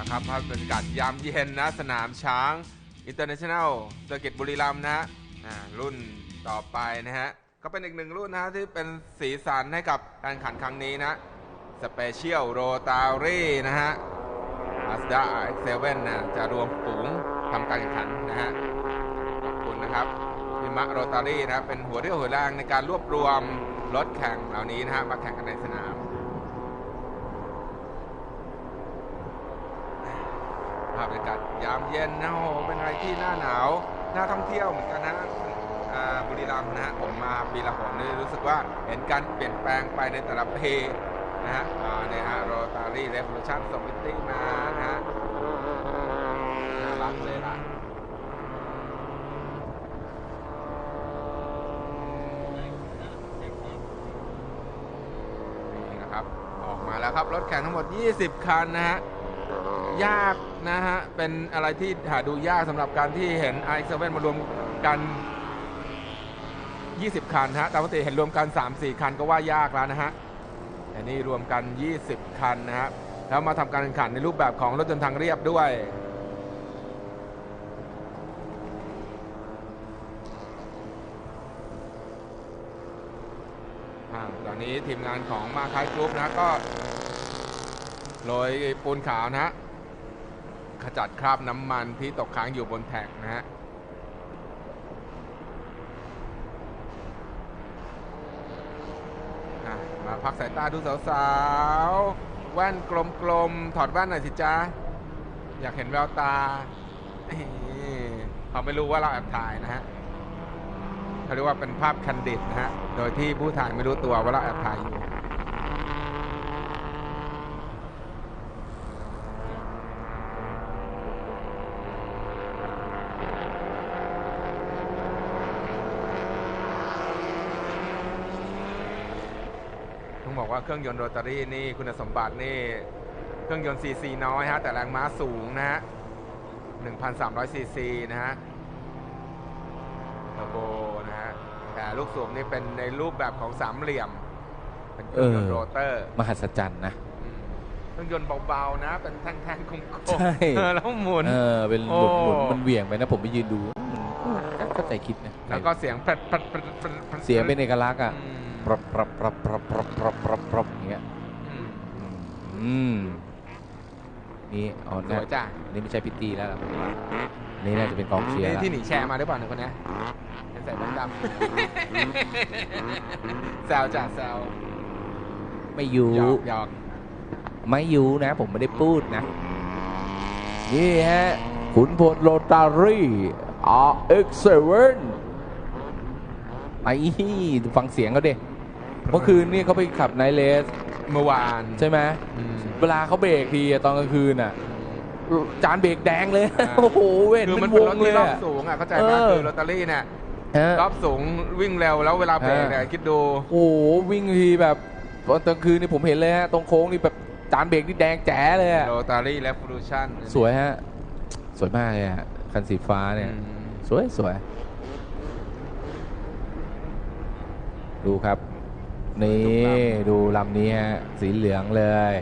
นะครับภาพบรรยากาศยามเย็นนะสนามช้างอินเตอร์เนชั่นแนลเซอร์กิตบุรีรัมย์นะฮะรุ่นต่อไปนะฮะก็เป็นอีกหนึ่งรุ่นนะฮะที่เป็นสีสันให้กับการขันครั้งนี้นะสเปเชียลโรตารี่นะฮะ Mazda X7 นนะจะรวมฝูงทำการแข่งขันนะฮะขอบคุณนะครับพิมะโรตารี่นะเป็นหัวเรี่ยวหัวแรงในการรวบรวมรถแข่งเหล่านี้นะฮะมาแข่งกันในสนาม ภาพบรรยากาศยามเย็นนะโอ้โหเป็นอะไรที่หน่าหนาวหน่าท่องเที่ยวเหมือนกันนะบุรีรัมย์นะฮะผมมาปีละหนนี่รู้สึกว่าเห็นการเปลี่ยนแปลงไปในแต่ละปีนะฮะอ่าเนี่ยฮะโรตารี่เรฟ o l ูชั่นสมิตติ้งมานะฮะน่ารักเลยล่ะนี่นะครับ ออกมาแล้วครับ รถแข่งทั้งหมด 20 คันนะฮะ ยากนะฮะ เป็นอะไรที่หาดูยากสำหรับการที่เห็น i7 มารวมกัน 20 คันฮะ ตามปกติเห็นรวมกัน 3-4 คันก็ว่ายากแล้วนะฮะแต่นี่รวมกัน 20 คันนะฮะแล้วมาทำการแข่งขันในรูปแบบของรถยนต์ทางเรียบด้วยตอนนี้ทีมงานของมาคายกรุ๊ปนะก็โรยปูนขาวนะฮะ ขจัดคราบน้ำมันที่ตกค้างอยู่บนแท็กนะฮะมาพักสายตาดูสาวๆ แว่นกลมๆ ถอดแว่นหน่อยสิจ๊ะอยากเห็นแววตาเขาไม่รู้ว่าเราแอบถ่ายนะฮะเขาเรียกว่าเป็นภาพคันดิดนะฮะ โดยที่ผู้ถ่ายไม่รู้ตัวว่าเราแอบถ่ายอยู่ ต้องบอกว่า เครื่องยนต์โรตารี่นี่คุณสมบัตินี่เครื่องยนต์ซีซีน้อยฮะแต่แรงม้าสูงนะฮะ1,300ซีซีนะฮะเทอร์โบนะฮะแต่ลูกสูบนี่เป็นในรูปแบบของสามเหลี่ยม เป็นเครื่องยนต์เออโรเตอร์มหัศจรรย์นะมเครื่องยนต์เบาๆนะ เป็นแท่งๆโค้งๆใช่เออแล้วหมุนเออเป็นหโอ้มุนหมุนมันเหวี่ยงไปนะผมไปยืนดูมันก็ใจคิดนะแล้วก็เสียงแปรดแปรดแปรดแปรดแปรดเสียงเป็นเอกลักษณ์อะอืม ปรับปรับปรับปรับปรับปรับปรับปรับอย่างเงี้ยอืมนี่อ๋อสนะวยจ้ะนี่ไม่ใช่พิตตี้แล้วล่ะนี่น่าจะเป็นกองเชียร์นี่ละที่หนีแชร์มาหรือเปล่าเนี่ยคนนี้ยเห็นใส่แว่นดำ แซวจ้ะแซวไม่อยู่หยอกหยอกไม่อยู่นะ ผมไม่ได้พูดนะ นี่ฮะขุนพลโรตารี่ RX7 ไอ้ฟังเสียงเขาเด็ เมื่อคืนนี่เขาไปขับไนท์เลสเมื่อวานใช่ไหมอืมเวลาเขาเบรกทีอะตอนกลางคืนอะจานเบรกแดงเลยอ่าโอ้โหเว้นคือเป็มันนวเป็นงรถเลที่ยรอบอะสูงอะเข้าใจเอไหมอคือลอตเตอรี่เนี่ยฮะรอบสูงวิ่งเร็วแล้วเวลาเบรกเนี่ยคิดดูโอ้โหวิ่งทีแบบตอนกลางคืนนี่ผมเห็นเลยฮะตรงโค้งนี่แบบจานเบรกนี่แดงแจ๋เลยอะโรตารี่และฟูลูชั่นสวยฮะ สวยมากเลยฮะ คันสีฟ้าเนี่ย สวยสวย ดูครับ นี่ดูลำนี้ฮะสีเหลืองเลย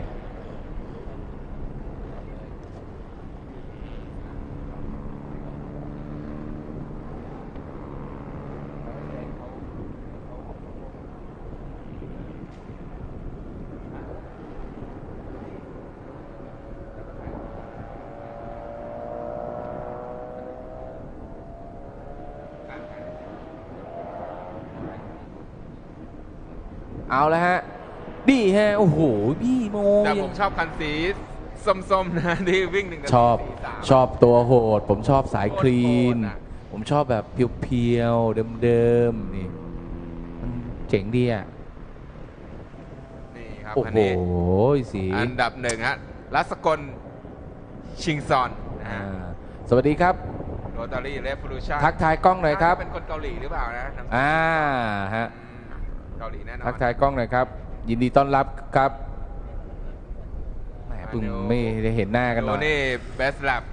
เอาแล้วฮะ ดีฮะ โอ้โห พี่โม แต่ผม ชอบคันสีส้มๆนะที่วิ่งหนึ่งกับชอบสี่สามชอบตัวโหด ผมชอบสายคลีนโคตรโหดอะผมชอบแบบเพียวๆเดิมๆนี่มันเจ๋งดีอะนี่ครับโอ้คันโหนี้สีอันดับหนึ่งฮะรัสกลชิงซอนนะอ่าฮะสวัสดีครับโรตารี่เรฟูลูชั่นทักทายกล้องหน่อยครับ เป็นคนเกาหลีหรือเปล่านะน้ำอ่าฮะอืมเกาหลีแน่นอนทักทายกล้องหน่อยครับ ยินดีต้อนรับครับแหม เพิ่งไม่ได้เห็นหน้ากันหดูน่อยนี่เบสแลบ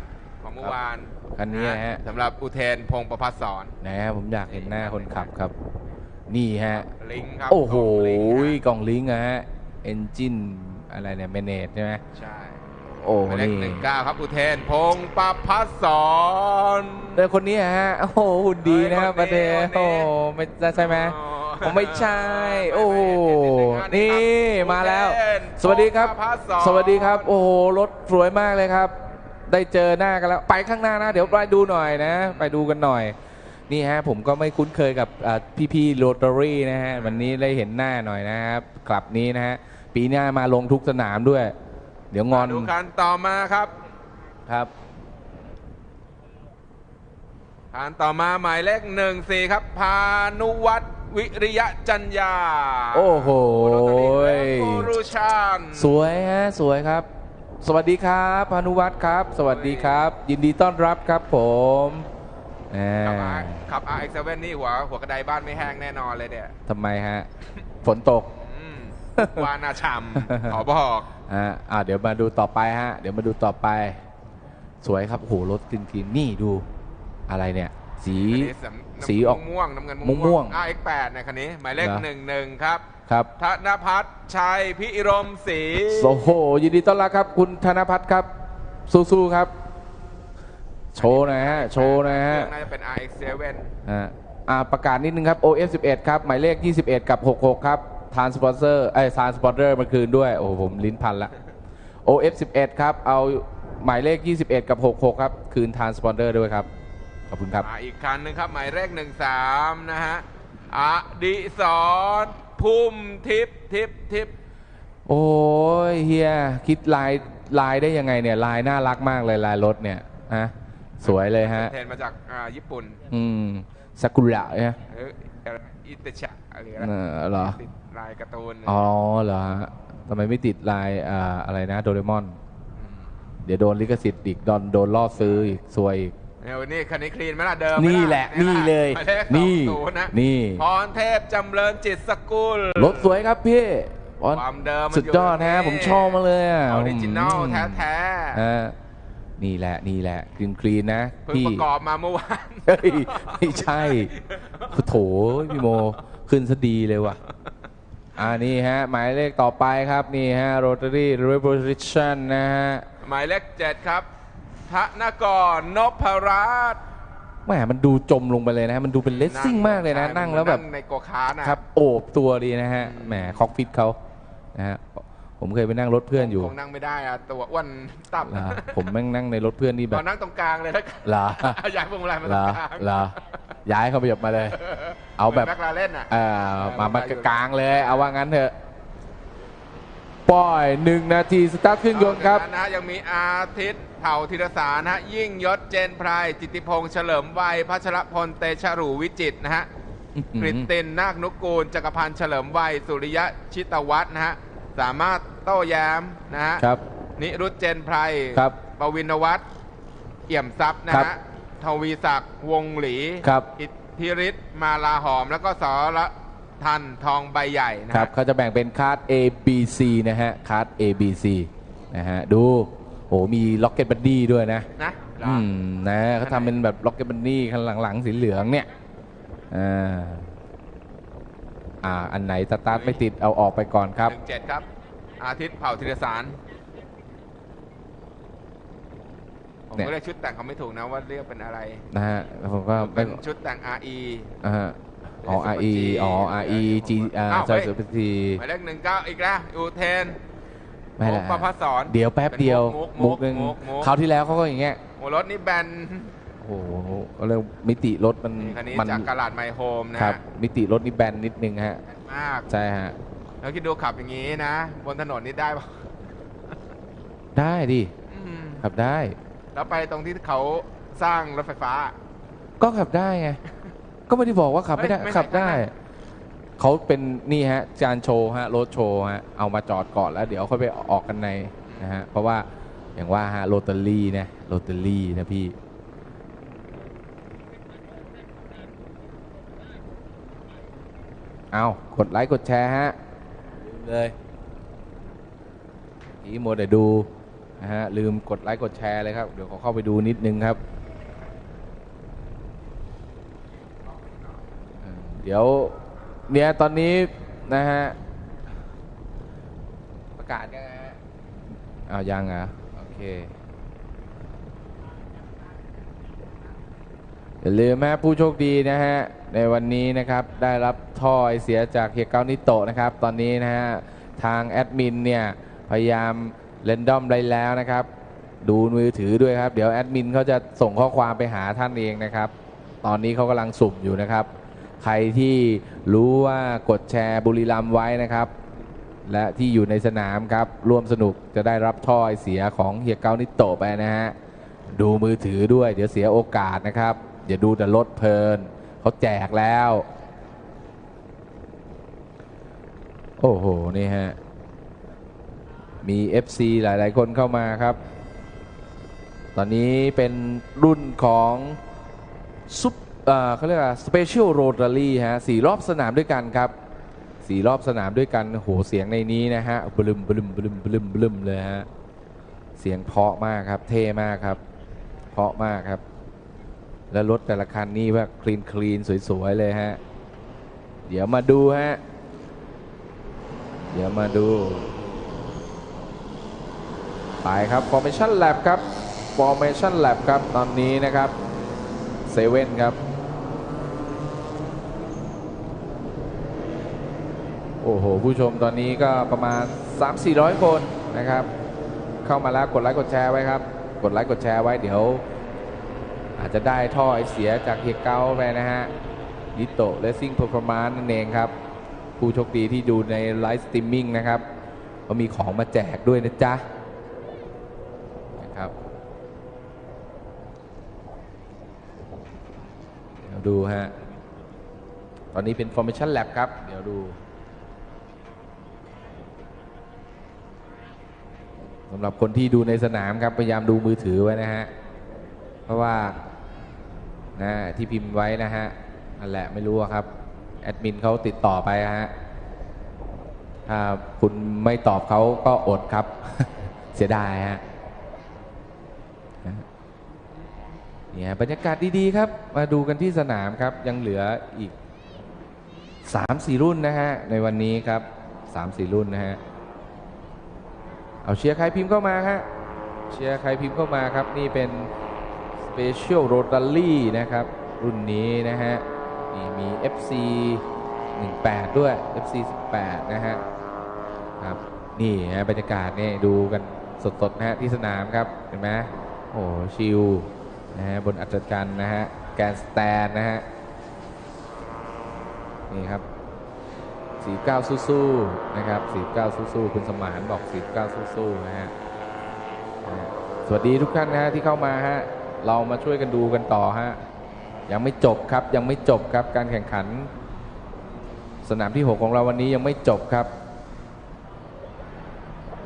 ของเมื่อวานคันนี้ฮะสำหรับอุเทนพงศ์ประพัฒสอนนะฮะผมอยากเห็นหน้าคนขับครับ นี่ฮะ ลิงก์ครับโอ้โหกล่งลิงก์ฮะกล่องลิงก์อะฮะเอนจินอะไรเนี่ยแมเนจใช่ไหมใช่โโอ้หมายเลขนี่หนึ่งเก้าครับอุเทนพงศ์ประพัสสอนเออคนนี้ฮะ โอ้โหหุ่นดีนะครับเฮ้ปยระเดคนนี้ โอ้ไม่ใช่ไหม อ๋อ ผมไม่ใช่ โอ้โหไม่ไม่นี่ครับมาแล้วอุเทนสวัสดีครับพงศ์ประภัสสอนสวัสดีครับ โอ้โหรถสวยมากเลยครับ ได้เจอหน้ากันแล้ว ไปข้างหน้านะ เดี๋ยวไปดูหน่อยนะ ไปดูกันหน่อย นี่ฮะ ผมก็ไม่คุ้นเคยกับอ่าพี่ๆโรตารี่นะฮะ วันนี้ได้เห็นหน้าหน่อยนะครับกลับนี้นะฮะ ปีหน้ามาลงทุกสนามด้วย เดี๋ยวงอนดูคันต่อมาครับครับคันต่อมาหมายเลขหนึ่งสี่ครับ พานุวัฒน์ วิริยะจัญญาโอ้โหโรตารี่โกรูชานสวยฮะสวยครับ สวัสดีครับพานุวัฒน์ครับ สวัสดีครับ ยินดีต้อนรับครับผมอ่าขับ R- ขับ RX7 นี่หัวหัวกระไดบ้านไม่แห้งแน่นอนเลยเนี่ยทำไมฮะ ฝนตกอืมวานาชัมขอบอกอ่าอ่าเดี๋ยวมาดูต่อไปฮะ เดี๋ยวมาดูต่อไป สวยครับโอ้โหรถกลินกลินนี่ดูอะไรเนี่ย สีอันนี้สำสีออกม่วงน้ำเงินม่วง RX8 ในคันนี้ หมายเลขเหรอหนึ่งหนึ่งครับครับธนพัฒน์ชัยพิรมศรีโอ้โหยินดีต้อนรับครับ คุณธนพัฒน์ครับ สู้ๆครับ โชว์หนะฮะ โชว์หนะฮะเครื่องน่าจะเป็น RX7 อ่าอ่าประกาศนิดนึงครับ OF 11 ครับ หมายเลข 21 กับ 66 ครับทานสปอนเซอร์ไอ้ทานสปอนเซอร์มาคืนด้วย โอ้โหผมลิ้นพันละ OF 11 ครับ เอาหมายเลข 21 กับ 66 ครับ คืนทานสปอนเซอร์ด้วยครับ ขอบคุณครับ มาอีกคันหนึ่งครับ หมายเลขหนึ่งสามนะฮะอดิศรพุ่มทิพย์ทิพย์ทิพย์โอ้ยเฮียคิดลายลายได้ยังไงเนี่ยลายน่ารักมากเลยลายรถเนี่ยฮะสวยเลยฮะเทรนมาจากอ่าญี่ปุ่นอืมซากุระเนี่ยเอออิตาชะอะไรเอนะอเหรอ ติดลายการ์ตูนอ๋อเหรอฮะทำไมไม่ติดลายอ่าอะไรนะ โดเรมอนเดี๋ยวโดนลิขสิทธิ์อีกโดนโดนล่อซื้ออีกซวยอีก เนี่ยวันนี้คันนี้คลีนไหมล่ะเดิมนี่แหละนี่เลยนี่นี่นะนี่ พรเทพจำเริญจิตสกุล รถสวยครับพี่อ๋อความเดิมมันสุดยอดนะอยู่ตรงนี้ผมชอบมาเลยอะออริจินอลแท้แท้อ่านี่แหละนี่แหละคลีนคลีนนะๆเพิ่งพี่ ประกอบมาเมื่อวาน เฮ้ยไม่ใช่โถพี่โม ขึ้นซะดีเลยว่ะ อ่านี่ฮะ หมายเลขต่อไปครับ นี่ฮะ Rotary Revolution นะฮะ หมายเลขเจ็ดครับ ธนกรนพรัตน์แหมมันดูจมลงไปเลยนะมันดูเป็นเลสซิ่งมากเลยนะใช่นั่งแล้วแบบในโกคาร์ทนะครับ โอบตัวดีนะฮะแหมคอกฟิตเขานะฮะผมเคยไปนั่งรถเพื่อนอยู่คงนั่งไม่ได้อะตัวอ้วนตับเหรอผมแม่งนั่งในรถเพื่อนนี่แบตบอนนั่งตรงกลางเลยแล้วกันเหรอย้ายพวงมาลัยมาเหตรรองกลางเหรอย้ายเขาไปหยบมาเลย เอาแบบแม็กลาเล่นอะเอ่อมามากลางเลย เอาว่างั้นเถอะ ปล่อยหนึ่งนาทีสตาร์ทเครื่องยนต์ครับนอกจากนะฮะยังมีอาทิตย์เผ่าธีรสารนะฮะยิ่งยศเจนไพรจิตติพงษ์เฉลิมวัยพัชรพลเตชะหรูวิจิตรนะฮะกริตตินนาคนุกูลจักรพันธ์เฉลิมวัยสุริยะชิตวัฒน์นะฮะสามารถโต้แย้มนะฮะครับ นิรุตเจนไพรครับปวินวัฒน์เอี่ยมทรัพย์นะครัฮะบทวีศักดิ์วงศ์หลีครับ อิทธิฤทธิ์มาลาหอม แล้วก็สร ทันทองใบใหญ่นะครัฮะบเขาจะแบ่งเป็นคาร์ด A B C นะฮะคาร์ด A B C นะฮะดูโหมีล็อกเก็ตบันดี้ด้วยนะ นะเหรออืมนะเขาทำเป็นแบบล็อกเก็ตบันดี้ข้างหลังๆสีเหลืองเนี่ยอ่าอ่า อันไหนสตาร์ทไม่ติดเอาออกไปก่อนครับ หนึ่งเจ็ดครับ อาทิตย์เผ่าธีรสารผมเนี่ย ก็เรียกชุดแต่งเขาไม่ถูกนะว่าเรียกเป็นอะไรนะฮะแล้วผมก็ไม่เป็นชุดแต่ง RE อ่าฮะ อ๋อ R E อ๋อ R E G อ่าอ้าวใช่เฮ้ยสุภทีหมายเลขหนึ่งเก้าอีกแล้วอูเทนไม่ละมุกประพัสสอนเดี๋ยวแป๊บเดียวมุกมุมุกกนึงมุกมุกคราวที่แล้วเขาก็อย่างเงี้ยโอ้รถนี่แบนโอ้โหเรื่องมิติรถมันนี่คันนี้มันจากกาลาดไมโฮมนะครัฮะบมิติรถนี่แบนนิดนึงฮะแบนมากใช่ฮะแล้วคิดดูขับอย่างนี้นะ บนถนนนี่ได้ปะได้ดิอืมขับได้ แล้วไปตรงที่เขาสร้างรถไฟฟ้า ก็ขับได้ไง ก็ไม่ได้บอกว่าขับไม่ได้เฮ้ยไม่ขับได้ ไม่ เขาเป็นนี่ฮะจานโชว์ฮะรถโชว์ฮะเอามาจอดก่อนแล้ว เดี๋ยวค่อยไปออกกันในนะฮะเพราะว่าอย่างว่าฮะโรตารี่นะโรตารี่นะพี่ เอากดไลค์กดแชร์ฮะลืมเลยอีโมเดี๋ยวดูนะฮะลืมกดไลค์กดแชร์เลยครับ เดี๋ยวขอเข้าไปดูนิดนึงครับ เดี๋ยวเนี่ยตอนนี้นะฮะประกาศยังไงฮะอ้าวยังเหรอะโอเคเคอย่าลืมนะผู้โชคดีนะฮะในวันนี้นะครับได้รับท่อไอเสียจากเฮียเกานิโตะนะครับ ตอนนี้นะฮะทางแอดมินเนี่ยพยายามเรนดอมได้แล้วนะครับ ดูมือถือด้วยครับ เดี๋ยวแอดมินเขาจะส่งข้อความไปหาท่านเองนะครับ ตอนนี้เขากำลังสุ่มอยู่นะครับ ใครที่รู้ว่ากดแชร์บุรีรัมย์ไว้นะครับ และที่อยู่ในสนามครับ ร่วมสนุกจะได้รับท่อไอเสียของเฮียเกานิโตไปนะฮะ ดูมือถือด้วย เดี๋ยวเสียโอกาสนะครับ อย่าดูแต่รถเพลิน เขาแจกแล้ว โอ้โห นี่ฮะ มี FC หลาย ๆ คนเข้ามาครับ ตอนนี้เป็นรุ่นของซุป เอ่อเขาเรียกว่า Special Rotary ฮะสี่รอบสนามด้วยกันครับสี่รอบสนามด้วยกันโหเสียงในนี้นะฮะบลึมบลึมบลึมบลึมบลึมเลยฮะเสียงเพาะมากครับ เท่มากครับ เพาะมากครับ แล้วรถแต่ละคันนี่ว่าคลีนคลีนสวยๆเลยฮะเดี๋ยวมาดูฮะเดี๋ยวมาดูไปครับ Formation Lab ครับ Formation Lab ครับตอนนี้นะครับเซเว่นครับ โอ้โห ผู้ชมตอนนี้ก็ประมาณ 3-400 คนนะครับ เข้ามาแล้วกดไลค์กดแชร์ไว้ครับ กดไลค์กดแชร์ไว้เดี๋ยว อาจจะได้ท่อไอเสียจากเฮียเกาไปนะฮะยิโตเลสซิ่งเพอร์ฟอร์มานนั่นเองครับ ผู้โชคดีที่ดูในไลฟ์สตรีมมิ่งนะครับก็มีของมาแจกด้วยนะจ๊ะนะครับเดี๋ยวดูฮะ ตอนนี้เป็น Formation Lab ครับ เดี๋ยวดู สำหรับคนที่ดูในสนามครับพยายามดูมือถือไว้นะฮะ เพราะว่านะที่พิมพ์ไว้นะฮะนั่นแหละไม่รู้ครับแอดมินเขาติดต่อไปฮะถ้าคุณไม่ตอบเขาก็อดครับ เสียดายฮะนะเนี่ยบรรยากาศดีๆครับ มาดูกันที่สนามครับ ยังเหลืออีก3-4รุ่นนะฮะ ในวันนี้ครับ3-4รุ่นนะฮะ เอาเชียร์ใครพิมพ์เข้ามาฮะเชียร์ใครพิมพ์เข้ามาครับ นี่เป็น Special Rotary นะครับ รุ่นนี้นะฮะนี่มี FC 18 ด้วย FC 18 นะฮะครับนี่ฮะบรรยากาศนี่ดูกันสดๆนะฮะที่สนามครับเห็นไหมโอ้ชิลนะฮะบนอัศจรรนะฮะแกนสแตนนะฮะนี่ครับ 49สู้ๆนะครับ49สู้ๆคุณสมานบอก49สู้ๆนะฮะนะฮะสวัสดีทุกท่านนะฮะที่เข้ามาฮะเรามาช่วยกันดูกันต่อฮะยังไม่จบครับยังไม่จบครับการแข่งขัน สนามที่ 6 ของเราวันนี้ยังไม่จบครับ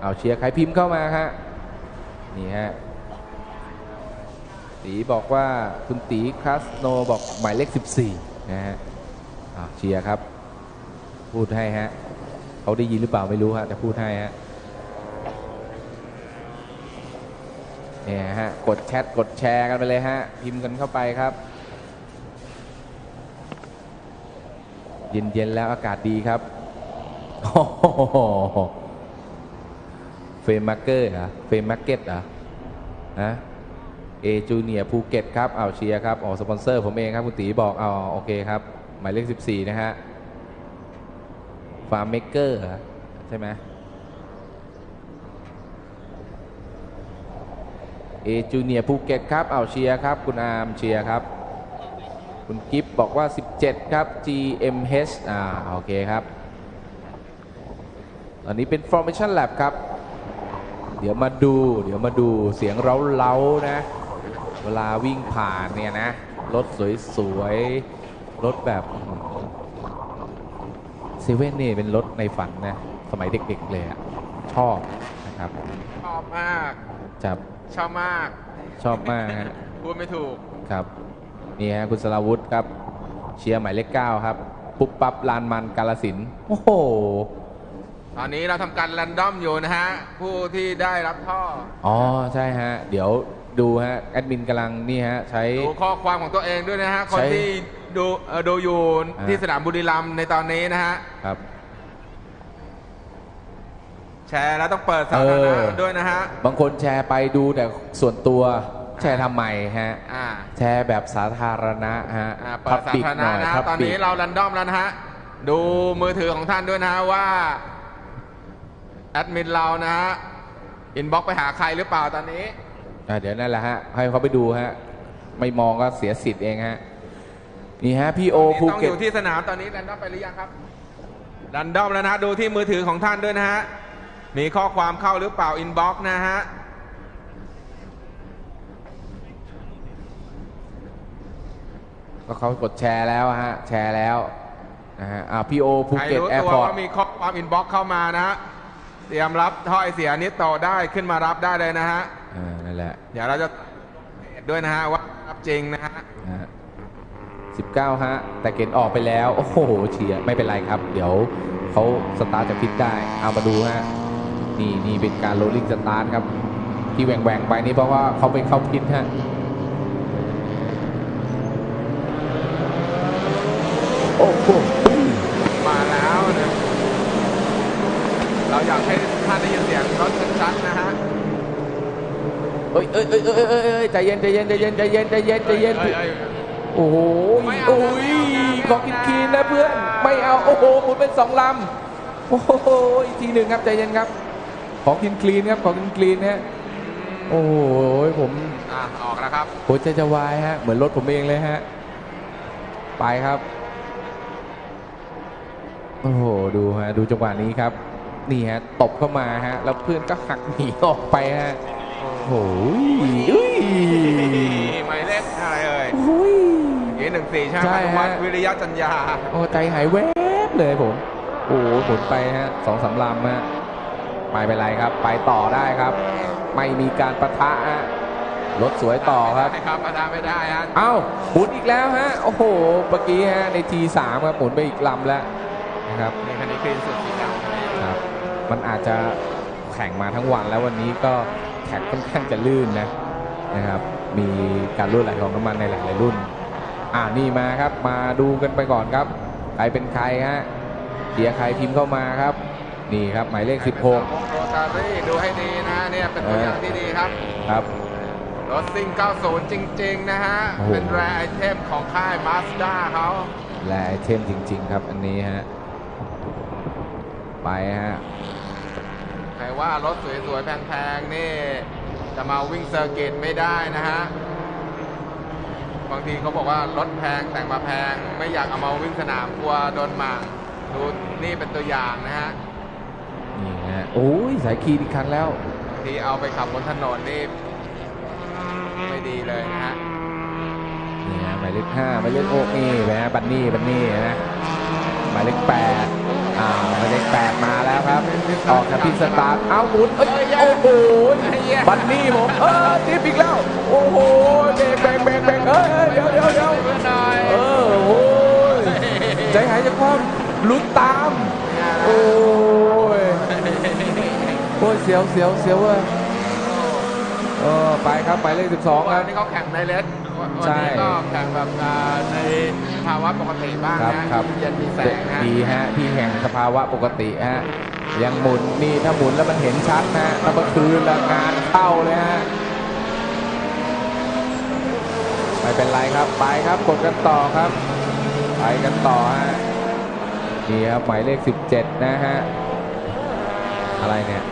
เอาเชียร์ใครพิมพ์เข้ามาฮะนี่ฮะตีบอกว่าคุณตีคาสโนบอกหมายเลข 14 นะฮะอ่าเชียร์ครับ พูดให้ฮะเขาได้ยินหรือเปล่าไม่รู้ฮะแต่พูดให้ฮะเนี่ยฮะกดแชทกดแชร์กันไปเลยฮะพิมพ์กันเข้าไปครับ เย็นๆแล้วอากาศดีครับเฟรมมาร์เกอร์เหรอเฟรมมาร์เก็ตเหรอฮะเอจูเนียภูเก็ตครับเอาเชียร์ครับอ๋อสปอนเซอร์ผมเองครับ คุณตีบอกอ๋อโอเคครับ หมายเลข 14 นะฮะ ฟาร์มเมเกอร์ใช่ไหมเอจูเนียภูเก็ตครับเอาเชียร์ครับ คุณอาร์มเชียร์ครับ คุณกิฟบอกว่า 17 ครับ GMH อ่าโอเคครับ ตอนนี้เป็น Formation Lab ครับ เดี๋ยวมาดู เดี๋ยวมาดูเสียงเร้าๆนะ เวลาวิ่งผ่านเนี่ยนะ รถสวยๆ รถแบบ เซเว่นนี่เป็นรถในฝันนะสมัยเด็กๆเลยอะชอบนะครับชอบมากจับชอบมาก ชอบมากฮะพูดไม่ถูกครับนี่ฮะคุณสราวุธครับ เชียร์หมายเลขเก้าครับ ปุ๊บปั๊บลานมันกาลสินธุ์โอ้โหตอนนี้เราทำการแรนดอมอยู่นะฮะ ผู้ที่ได้รับท่ออ๋อใช่ฮะ เดี๋ยว ดูฮะแอดมินกำลังนี่ฮะใช้ ดูข้อความของตัวเองด้วยนะฮะ คนใช้ที่ดูเอ่อดูอยู่อ่า ที่สนามบุรีรัมย์ในตอนนี้นะฮะ ครับชแชร์แล้วต้องเปิดสาธารเอณะอด้วยนะฮะ บางคนแชร์ไปดูแต่ส่วนตัวแชร์ทำไมฮะ อ่า แชร์แบบสาธารณะฮะอ่าเปิดสาธารณะนะฮะพับตอนนี้เรารันดอมแล้วนะฮะ ดูมือถือของท่านด้วยนะฮะว่า แอดมินเรานะฮะ อินบ็อกไปหาใครหรือเปล่าตอนนี้ อ่าเดี๋ยวนั่นแหละฮะ ให้เขาไปดูฮะ ไม่มองก็เสียสิทธิ์เองฮะ นี่ฮะพี่โอภูต้องอเก็ตยู่ที่สนามตอนนี้รันดอมไปหรือยังครับรันดอมแล้วนะฮะดูที่มือถือของท่านด้วยนะฮะมีข้อความเข้าหรือเปล่าอินบ็อกนะฮะก็เขากดแชร์แล้วฮะ แชร์แล้วนะฮะอ่าพี่โอภูใครเก็ตรู้แอตัร์วพอร์ตว่ามีข้อความอินบ็อกเข้ามานะฮะเตรียมรับถ้อยเสียนิดต่อได้ขึ้นมารับได้เลยนะฮะ อ่านั่นแหละเดี๋ยวเราจะด้วยนะฮะว่ารับจริงนะฮะนะฮะสิบเก้าฮะ แต่เกณฑ์ออกไปแล้ว โอ้โหเชียร์ไม่เป็นไรครับ เดี๋ยวเขาสตาร์ทจะพิดได้ เอามาดูฮะ นี่นี่เป็นการโรลลิ่งสตาร์ทครับ ที่แหว่งแหว่งๆไปนี่เพราะว่าเขาไปเข้าพิดฮะ โอ้โห มาแล้วนะเราอยากให้ท่านได้ยินเสียงรถชัดๆนะฮะ เอ้ยเอ้ยเอ้ยเอ้ยเอ้ยเอ้ยใจเย็นใจเย็นใจเย็นใจเย็นใจเย็นใจเย็นอ้อ้โอ้โหไม่เอาโอ้ยไม่เอาขอกินคีนนะเพื่อนไม่เอาโอ้โหหมุนเป็นสองลำโอ้โหอีกทีหนึ่งครับใจเย็นครับ ขอกินคลีนครับขอกินคลีนฮะโอ้โหผมอะออกแล้วครับหัวใจจะวายฮะเหมือนรถผมเองเลยฮะไปครับโอ้โหดูฮะดูจังหวะนี้ครับ นี่ฮะตบเข้ามาฮะแล้วเพื่อนก็หักหนีออกไปฮะ โอ้โหอุ้ยหมายเลขอะไรเอ่ยอุ้ยยี่หนึ่งสี่ใช่ไหมใช่พานุวัฒน์ฮะวิริยะจัญญาโอ้ใจหายแวบเลยผม โอ้โหหมุนไปฮะสองสามลำฮะไม่เป็นไรครับ ไปต่อได้ครับ ไม่มีการประทะฮะรถสวยต่อครับ ไม่ได้ครับประทานไม่ได้ฮะเอ้าหมุนอีกแล้วฮะ โอ้โหเมื่อกี้ฮะในทีสามครับหมุนไปอีกลำแล้วนะครับ นี่คันนี้คลีนสุดสีดำคันนี้ครับมันอาจจะแข่งมาทั้งวันแล้ววันนี้ก็ แท็กค่อนข้างจะลื่นนะนะครับมีการรั่วไหลของน้ำมันในหลายๆรุ่น อ่านี่มาครับมาดูกันไปก่อนครับใครเป็นใครฮะเชียร์ใครพิมพ์เข้ามาครับ นี่ครับหมายเลขโรตารี่ดูให้ดีนะฮะเนี่ยเป็นตัวอย่างที่ดีครับ16ครับรถซิ่ง 90 จริง ๆ นะฮะโอ้โหเป็นแรไอเทมของค่ายมาสด้าเขาและไอเทมจริง ๆ ครับอันนี้ฮะไปฮะใคร ว่ารถสวยๆ แพงๆ นี่จะมาวิ่งเซอร์กิตไม่ได้นะฮะ บางทีเขาบอกว่ารถแพงแต่งมาแพง ไม่อยากเอามาวิ่งสนามกลัวโดนหมางดูนี่เป็นตัวอย่างนะฮะ นี่ฮะ โอ้ยสายคีนอีกคันแล้ว บางทีเอาไปขับบนถนนนี่ไม่ดีเลยนะฮะ นี่ฮะหมายเลขห้าหมายเลขโอ้นี่นะฮะบันนี่บันนี่นะหมายเลขแปด อ่าหมายเลขแปดมาแล้วครับ ออกจากพิสตาร์ทเอาหมุนเอ้ยโอ้โหบันนี่ผมเออทิปอีกแล้ว โอ้โหเบรกเบรกเบรกเบรกเอ้ยเดี๋ยวเดี๋ยวเดี๋ยวเพื่อนหน่อยเออโอ้ยใจหายใจคว่ำลุ้นตาม โอ้ยโอ้ยเสียวเสียวเสียวเว้ยเออไปครับไปเลขสิบสองควัรันบนี้เขาแข่งในเลส วันใช่นี้ก็แข่งแบบอ่าในภาวะปกติบ้างครับนะครับเย็นมีแสงนะดีฮะที่แห่งสภาวะปกติฮะยังหมุนนี่ถ้าหมุนแล้วมันเห็นชัดนะถ้าเมื่อคืนละงานเข้าเลยฮะไม่เป็นไรครับไปครับกดกันต่อครับ ไปกันต่อฮะนี่ครับหมายเลข 17 นะฮะอะไรเนี่ย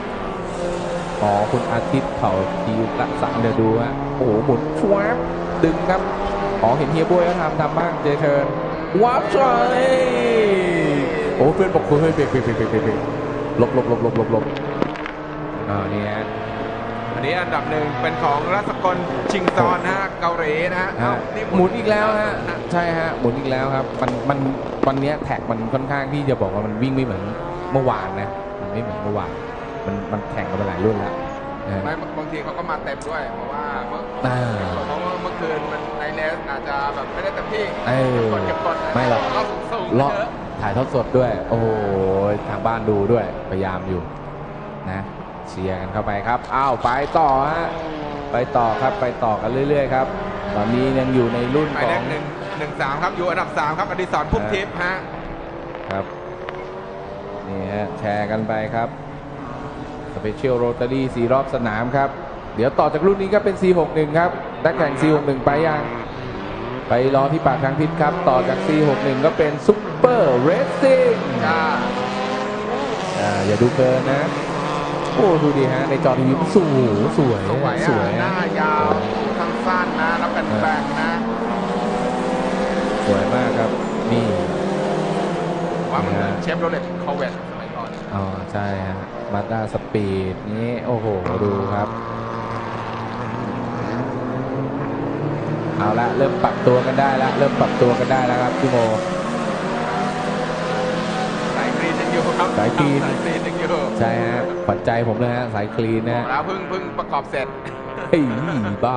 อ๋อคุณอาทิตย์เผ่าทีรักษาเดี๋ยวดูฮะโอ้โหหมุนชวบ ดึงครับอ๋อเห็นเฮียบวยเขาทำทำบ้างเจเทิร์นวับช่วยโอ้เพื่อนบอกเฮ้ยเบรกเบรกเบรกเบรกเบรกเบรกหลบหลบหลบหลบหลบหลบอ่านี่ฮะอันนี้อันดับหนึ่งเป็นของรัศกลชิงซอนนะฮะเกาหลีนะฮะฮะเอ้านี่หมุนอีกแล้วฮะใช่ฮะหมุนอีกแล้วครับมันมันวันเนี้ยแท็กมันค่อนข้างที่จะบอกว่ามันวิ่งไม่เหมือนเมื่อวานนะมันไม่เหมือนเมื่อวานมันมันแข่งกันมาหลายรุ่นแล้วนะฮะไม่บางทีเขาก็มาเต็มด้วยเพราะว่าเมื่อ อ่าเพราะว่าเมื่อคืนมันในเลสอาจจะแบบไม่ได้เต็มที่เออกดเก็บกดนะไม่หรอกเราสูงๆเลาะเยอะถ่ายทอดสดด้วย โอ้โหทางบ้านดูด้วย พยายามอยู่นะเชียร์กันเข้าไปครับ อ้าว ไปต่อฮะ ไปต่อครับ ไปต่อกันเรื่อย ๆ ครับ ตอนนี้ยังอยู่ในรุ่นหมายขเลอง ขหนึ่งหนึ่งสามครับอยู่อันดับสามครับอดิศรพุ่มทิพย์ฮะครับ นี่ฮะ แชร์กันไปครับเปเชียลโรตารี่สี่รอบสนามครับ เดี๋ยวต่อจากรุ่นนี้ก็เป็น C61 ครับ นักแข่ง C61 ไปยัง ไปรอที่ปากทางพิษครับ ต่อจาก C61 ก็เป็นซุปเปอร์เรสซิ่งจ้าอ่าอย่าดูเกินนะ โอ้ดูดีฮะ ในจอทีวีมันสูงสวย สวยสอะวยหน้ายาวทางสั้นนะรับกันแบ่งนะ สวยมากครับ นี่ว่ามันเหมือนนะเชฟโรเลตคอเวตสมัยก่อนอ๋อ ใช่ฮะมาด้าสปีดนี้ โอ้โห ดูครับ เอาละเริ่มปรับตัวกันได้แล้วเริ่มปรับตัวกันได้แล้วครับพี่โมสายกรีนยังอยู่ครับสายกรีนสายกรีนยังอยู่ใช่ฮะขวัญใจผมเลยฮะสายคลีนบนะอกแล้วเพิ่งเพิ่งประกอบเสร็จเฮ้ยบ้า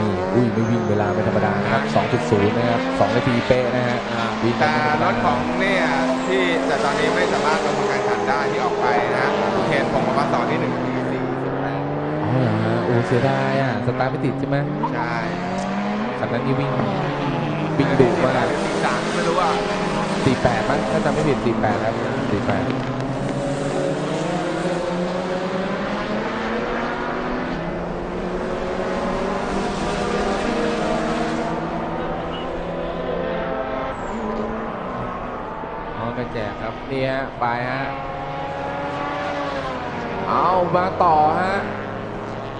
นี่อุ้ยไม่วิ่งเวลาไม่ธรรมดานะครับ 2.0 นะครับ2นาทีเป๊ะนะฮะวิ่งแต่ไม่ธรรมรดาถของเนี่ยที่แต่ตอนนี้ไม่สามารถลงแข่งขันได้ที่ออกไปนะเคนผมบอกว่าต่อที่หนึ่งปีสี่สิบแปดอ๋อเหรอฮะโอ้เสียดายอะ สตาร์ทไม่ติดใช่ไหมใช่คันนั้นนี่วิ่งวิ่งดุมากสี่สามไม่รู้ว่า48มั้งถ้าจำไม่ผิด48ครับ48อ๋อไปแจกครับนี่ฮะไปฮะ เอามาต่อฮะ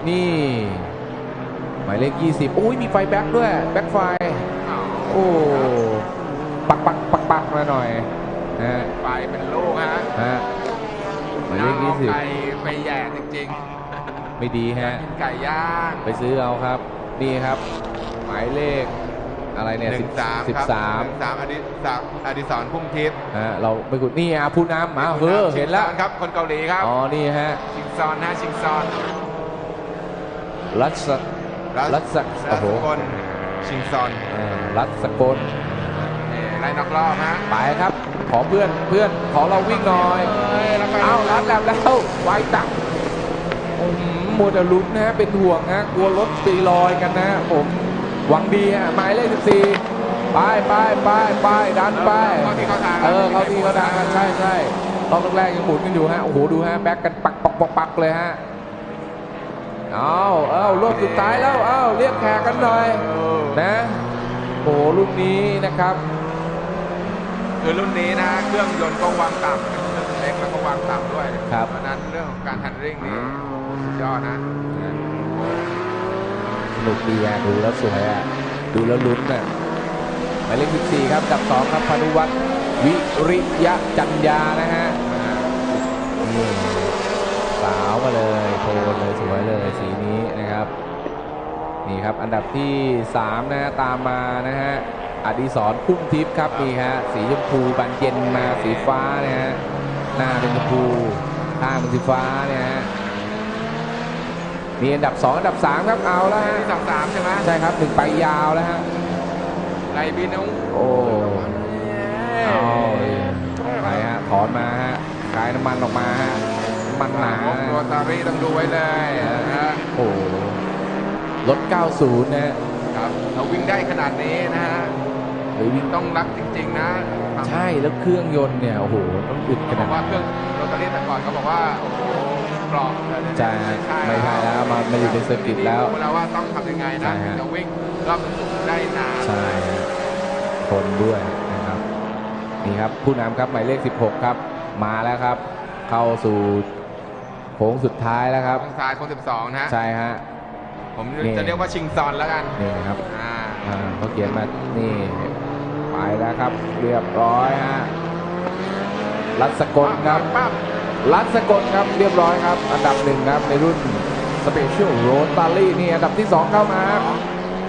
นี่หมายเลข20อุ้ยมีไฟแบ็คด้วย แบ็คไฟ โอ้ปักปักปักปักมาหน่อยนะฮะไปเป็นลูกฮะฮะหมายเลขเอาไก่20ไปแย่จริงไม่ดีๆฮะกินไก่ย่างไปซื้อเอาครับ นี่ครับ หมายเลขอะไรเนี่ยหนึ่งสามสิบครับสามหนึ่งสามอดิสามอดิศรพุ่มทิพย์ฮะเราไม่กุดนี่อะผู้นำมาเฮ้อเห็นแล้วชิงซอครับคนเกาหลีครับ อ๋อ นี่ฮะ ชิงซอนนะชิงซอน รัศรัศรัโอ้โหสกลชิงซอนเอ่อรัศกลนี่ไล่นอกรอบฮะไปครับ ขอเพื่อนเพื่อนขอเราวิ่งหน่อยเอ้ยแล้วไปเอารัดแล้วแล้วไวตักอืมมัวแต่ลุ้นนะฮะเป็นห่วงฮะกลัวรถตีลอยกันนะ ผมหวังดีฮะหมายเลข14ไปไปไปไปดันไปเข้าที่เข้าทางเออเขาที่เขาดังกันใช่ใช่รอบแรกๆยังหมุนกันอยู่ฮะโอ้โหดูฮะแบ็กกันปักปักปักปักเลยฮะ เอาเอารอบสุดท้ายแล้วเอาเรียกแขกกันหน่อยเออนะโอ้โหรุ่นนี้นะครับ คือรุ่นนี้นะเครื่องยนต์ก็วางต่ำเครื่องเล็กแล้วก็วางต่ำด้วยครับเพราะฉะนั้นเรื่องของการแฮนดิ้งนี่สุดยอดนะสนุกดีอะดูแล้วสวยอะดูแล้วลุ้นอะหมายเลข14ครับดับสองครับพานุวัฒน์วิริยะจัญญานะฮะนี่สาวมาเลยโทนเลยสวยเลยสีนี้นะครับ นี่ครับอันดับที่ 3 นะฮะตามมานะฮะอดิศรพุ่มทิพย์ครับนี่ฮะสีชมพูบานเย็นมาสีฟ้านะฮะหน้าเป็นชมพูข้างเป็นสีฟ้าเนี่ยฮะมีอันดับ 2 อันดับ 3 ครับเอาแล้วฮะที่สองสามใช่ไหมใช่ครับหนึ่งไปยาวแล้วฮะไรบินเอาโอ้เอาไปฮะถอนมาฮะคลายน้ำมันออกมาฮะ น้ำมันหนาพวกโรตารี่ต้องดูไว้เลยนะฮะโอ้รถ 90นะฮะครับเราวิ่งได้ขนาดนี้นะฮะหรือวิ่งต้องรักจริง ๆ นะ ใช่แล้วเครื่องยนต์เนี่ยโอ้โหต้องอึดขเขาบนาอดกว่านั้นเครื่องโรตารี่แต่ก่อนเขาบอกว่าโอ้โหกรอบใช่ฮะไม่ใช่แล้วมามาอยู่ในเซอร์กิตแล้วรู้แล้วว่าต้องทำยังไงใช่นะฮะถึงจะวิ่งรอบสูงได้นานใช่ฮะทนด้วยนะครับนี่ครับผู้นำครับหมายเลข 16 ครับ มาแล้วครับ เข้าสู่โค้งสุดท้ายแล้วครับทางซ้ายคน12นะฮะใช่ฮะ ผมนี่ จะเรียกว่าชิงซอนแล้วกันนี่ครับอ่าอ่าเขาเขียนมานี่ไปแล้วครับ เรียบร้อยฮะรัศกลครับ ปั๊บรัศกลครับเรียบร้อยครับ อันดับหนึ่งครับในรุ่นสเปเชียลโรตารี่นี่อันดับที่ 2 เข้ามาครับ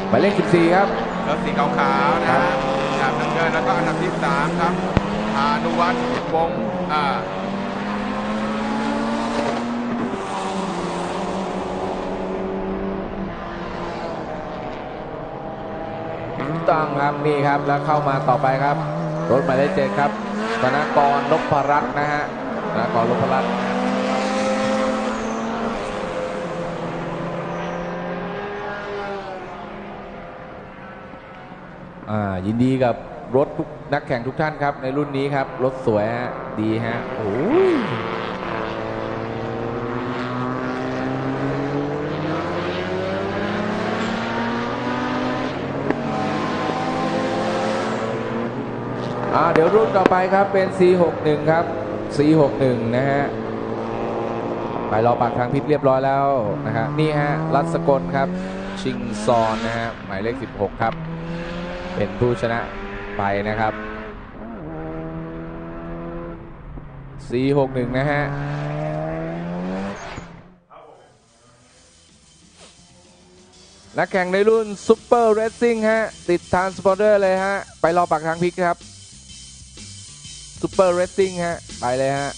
หมายเลข14 ครับแล้วสีขาวๆนะครัฮะบดาบน้ำเงินแล้วก็อันดับที่3ครับพานุวัฒน์วงศ์อ่า ต้องครับนี่ครับแล้วเข้ามาต่อไปครับ รถหมายเลขเจ็ดครับธนากรนพรัตน์นะฮะธนากรนพรัตน์อ่ายินดีกับรถทุกนักแข่งทุกท่านครับ ในรุ่นนี้ครับ รถสวยฮะ ดีฮะ โอ้ เดี๋ยวรุ่นต่อไปครับเป็น C61 ครับ C61 นะฮะไปรอปากทางพิษเรียบร้อยแล้วนะฮะนี่ฮะรัศกลครับ ชิงซอนนะฮะหมายเลข 16 ครับ เป็นผู้ชนะไปนะครับ C61 นะฮะนักแข่งในรุ่นซูเปอร์เรซซิ่งฮะ ติดทานสปอนเดอร์เลยฮะ ไปรอปากทางพิกครับ ซูเปอร์เรตติ้งฮะ ไปเลยฮะ